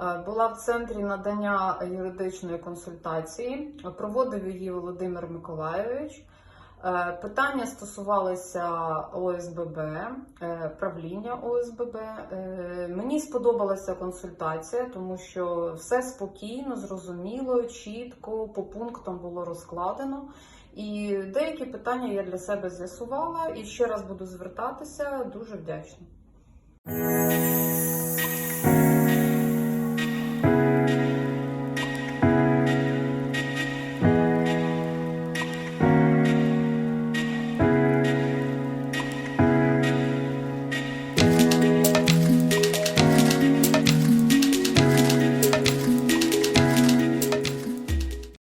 Е, була в центрі надання юридичної консультації. Проводив її Володимир Миколайович. Е, питання стосувалися ОСББ, е, правління ОСББ. Мені сподобалася консультація, тому що все спокійно, зрозуміло, чітко, по пунктам було розкладено. І деякі питання я для себе з'ясувала і ще раз буду звертатися. Дуже вдячна.